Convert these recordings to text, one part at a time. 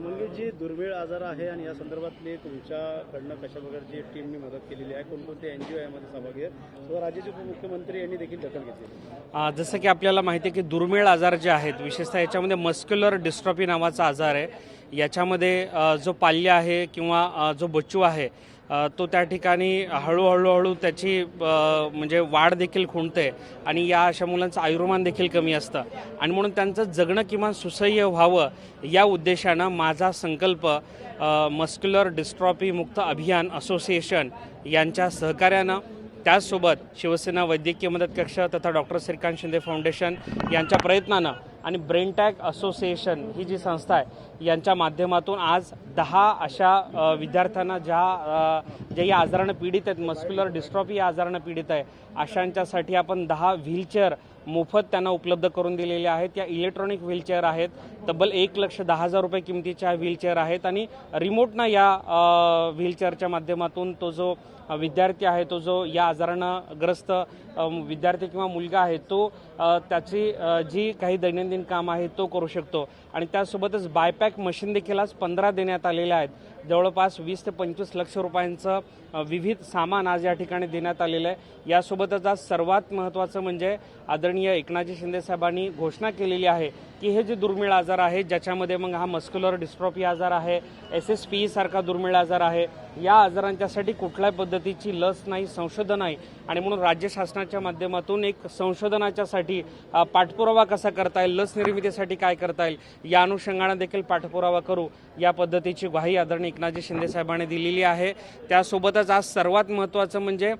म्हणजे जी दुर्मिळ आजार आहे आणि या संदर्भातली तुमच्याकडनं कशा प्रकारची टीमनी मदत केलेली आहे कोणकोणते एन जी ओ यामध्ये सहभागी आहेत व राज्याचे उपमुख्यमंत्री यांनी देखील दखल घेतली जसं की आपल्याला माहिती आहे की दुर्मिळ आजार जे आहेत विशेषतः याच्यामध्ये मस्क्युलर डिस्ट्रॉफी नावाचा आजार आहे. याच्यामध्ये जो पाल्य आहे किंवा जो बच्चू आहे तो त्या ठिकाणी हळूहळूहळू त्याची म्हणजे वाढ देखील खुंटते आणि या अशा मुलांचं आयुर्मान देखील कमी असतं. आणि म्हणून त्यांचं जगणं किमान सुसह्य व्हावं या उद्देशानं माझा संकल्प मस्क्युलर डिस्ट्रॉपी मुक्त अभियान असोसिएशन यांच्या सहकार्यानं त्याचसोबत शिवसेना वैद्यकीय मदत कक्ष तथा डॉक्टर श्रीकांत शिंदे फाउंडेशन यांच्या प्रयत्नानं आणि ब्रेनटॅक असोसिएशन ही जी संस्था आहे यांच्या माध्यमातून आज दहा अशा विद्यार्थ्यांना ज्या जे या आजारानं पीडित आहेत मस्क्युलर डिस्ट्रॉफी या आजारानं पीडित आहे अशांच्यासाठी आपण दहा व्हीलचेअर मोफत त्यांना उपलब्ध करून दिलेले आहेत. या इलेक्ट्रॉनिक व्हीलचेअर आहेत. तब्बल एक लक्ष दहा हजार रुपये किमतीच्या व्हीलचेअर आहेत आणि रिमोटनं या व्हीलचेअरच्या माध्यमातून तो जो विद्यार्थी आहे तो जो या आजारानं ग्रस्त विद्यार्थी किंवा मुलगा आहे तो त्याची जी काही दैनंदिन काम आहे तो करू शकतो. आणि त्यासोबतच बायपॅक मशीन देखील आज पंधरा देण्यात आलेल्या आहेत. जवळपास वीस ते पंचवीस लक्ष रुपयांचं विविध सामान आज या ठिकाणी देण्यात आलेलं आहे. यासोबतच आज सर्वात महत्त्वाचं म्हणजे आदरणीय एकनाथजी शिंदेसाहेबांनी घोषणा केलेली आहे की हे जे दुर्मिळ आजार आहे ज्याच्यामध्ये मग हा मस्क्युलर डिस्ट्रॉफी आजार आहे एस एस पी सारखा दुर्मिळ आजार आहे या आजारांच्यासाठी कुठल्याही पद्धतीची लस नाही संशोधन नाही. आणि म्हणून राज्य शासनाच्या माध्यमातून एक संशोधनाच्यासाठी पाठपुरावा कसा करता येईल लस निर्मितीसाठी काय करता येईल या अनुषंगानं देखील पाठपुरावा करू या पद्धतीची ग्वाही आदरणीय एकनाथजी शिंदे साहेबांनी दिलेली आहे. त्यासोबतच आज सर्वात महत्त्वाचं म्हणजे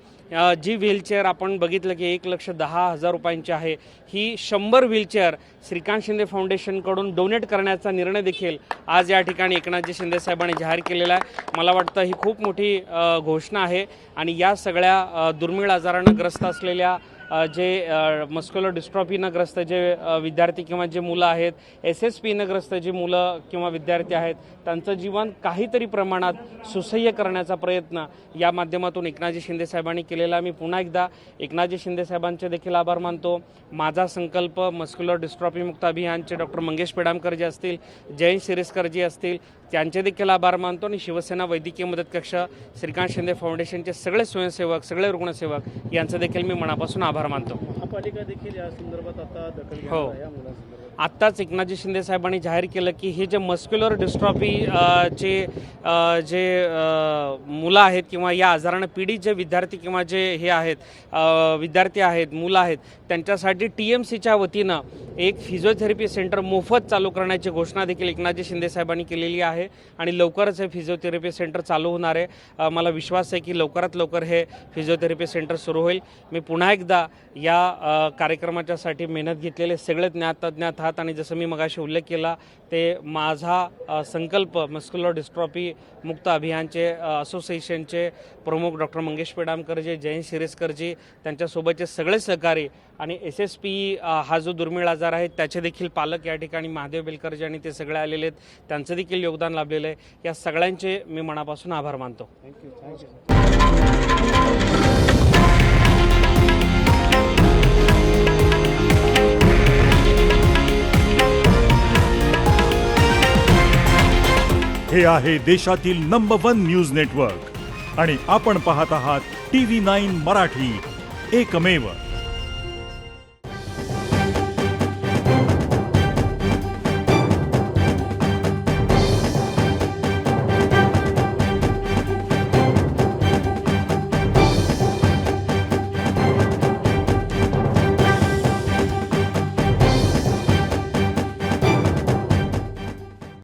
जी व्हीलचेअर आपण बघितलं की एक लक्ष दहा हजार रुपयांची आहे ही शंभर व्हीलचेअर श्रीकांत शिंदे फाउंडेशनकडून डोनेट करण्याचा निर्णय देखील आज या ठिकाणी एकनाथजी शिंदे साहेबांनी जाहीर केलेला आहे. मला वाटतं ही खूप मोठी घोषणा आहे. आणि या सगळ्या दुर्मिळ आजारानं ग्रस्त असलेल्या जे मस्क्युलर डिस्ट्रॉफीनं ग्रस्त जे विद्यार्थी किंवा जे मुलं आहेत एस एस पीनं ग्रस्त जी मुलं किंवा विद्यार्थी आहेत त्यांचं जीवन काहीतरी प्रमाणात सुसह्य करण्याचा प्रयत्न या माध्यमातून एकनाथजी शिंदे साहेबांनी केलेला मी पुन्हा एकदा एकनाथजी शिंदे साहेबांचे देखील आभार मानतो. माझा संकल्प मस्क्युलर डिस्ट्रॉपी मुक्त अभियानचे डॉक्टर मंगेश पेडामकर जे असतील जयंत शिरेस्कर जी असतील त्यांचे देखील आभार मानतो आणि शिवसेना वैद्यकीय मदत कक्ष श्रीकांत शिंदे फाउंडेशनचे सगळे स्वयंसेवक सगळे रुग्णसेवक यांचं देखील मी मनापासून आभार मानतो महापालिका देखील या संदर्भात आता दखल हो. आत्ताच एकनाथजी शिंदे साहेबांनी जाहीर केलं की हे जे मस्क्युलर डिस्ट्रॉफी जे अ, मुलं आहेत किंवा या आजारानं पीडित जे विद्यार्थी किंवा जे हे आहेत विद्यार्थी आहेत मुलं आहेत त्यांच्यासाठी टी एम सीच्या वतीनं एक फिजिओथेरपी सेंटर मोफत चालू करण्याची घोषणा देखील एकनाथजी शिंदे साहेबांनी केलेली आहे आणि लवकरच हे फिजिओथेरपी सेंटर चालू होणार आहे. मला विश्वास आहे की लवकरात लवकर हे फिजिओथेरपी सेंटर सुरू होईल. मी पुन्हा एकदा या कार्यक्रमाच्यासाठी मेहनत घेतलेले सगळे ज्ञात आहात आणि जसं मी मगाशी उल्लेख केला ते माझा संकल्प मस्क्युलर डिस्ट्रॉपी मुक्त अभियानचे असोसिएशनचे प्रमुख डॉक्टर मंगेश पेडामकरजी जयंत शिरेसकरजी त्यांच्यासोबतचे सगळे सहकारी आणि एस एस पी हा जो दुर्मिळ आजार आहे त्याचे देखील पालक या ठिकाणी महादेव बेलकरजी आणि ते सगळे आलेले आहेत त्यांचं देखील योगदान लाभलेलं आहे. या सगळ्यांचे मी मनापासून आभार मानतो. थँक्यू थँक्यू हे आहे देशातील नंबर वन न्यूज नेटवर्क आणि आपण पाहत आहात टी व्ही नाईन मराठी. एकमेव.